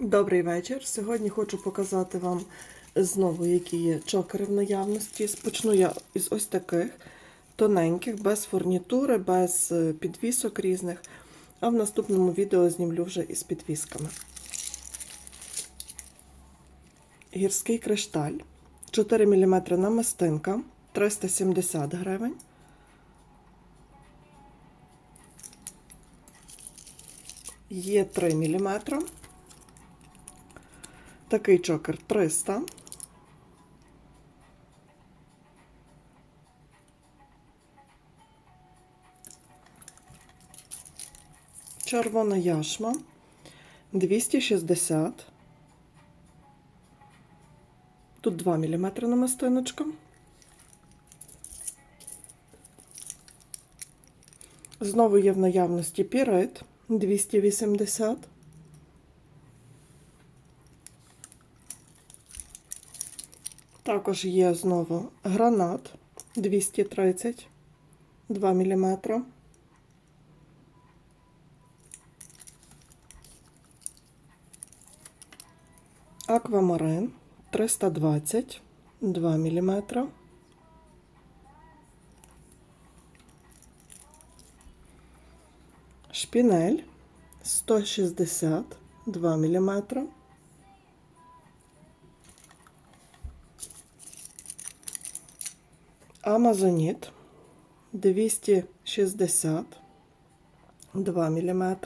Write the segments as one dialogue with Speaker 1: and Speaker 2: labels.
Speaker 1: Добрий вечір. Сьогодні хочу показати вам знову, які є чокери в наявності. Спочну я із ось таких тоненьких, без фурнітури, без е, підвісок різних. А в наступному відео знімлю вже із підвісками. Гірський кришталь. 4 мм намистинка, 370 гривень. Є 3 мм. Такий чокер 300. Червона яшма 260. Тут 2 мм намистиночка. Знову є в наявності пірит 280. Також є знову гранат 230 2 мм. Аквамарин 320 2 мм. Шпінель 160 2 мм. Амазоніт 260 2 мм.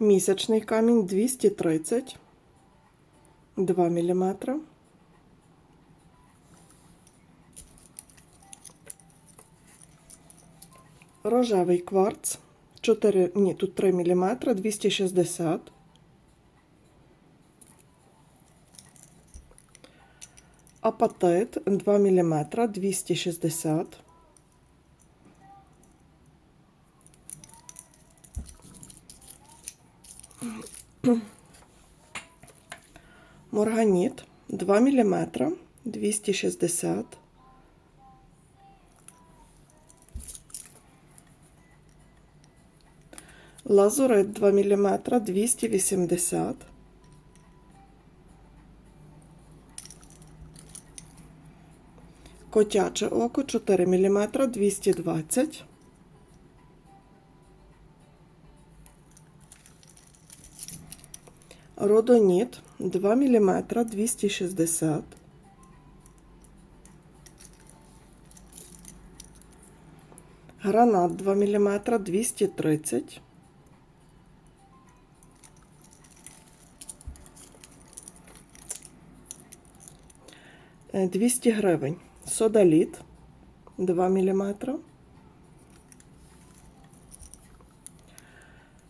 Speaker 1: Місячний камінь 230 2 мм. Рожевий кварц 4, ні, тут 3 мм 260 Апатит 2 мм 260. Морганіт 2 мм 260. Лазурит 2 мм 280. Котяче око 4 мм 220. Родоніт 2 мм 260. Гранат 2 мм 230. Е, 200 гривень. Содаліт 2 мм.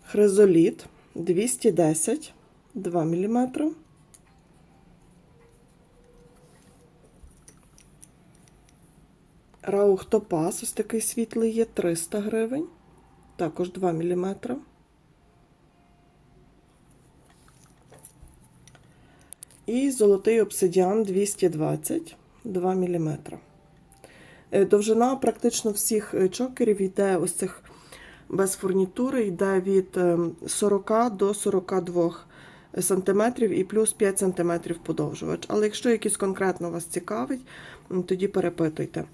Speaker 1: Хризоліт. 210 2 мм. Раух Топаз, ось такий світлий є. 300 гривень, також 2 мм. І золотий обсидіан 220 2 мм. Е, Довжина практично всіх е, чокерів йде ось цих без фурнітури, йде від е, 40 до 42 см і плюс 5 см подовжувач. Але якщо якийсь конкретно вас цікавить, тоді перепитуйте.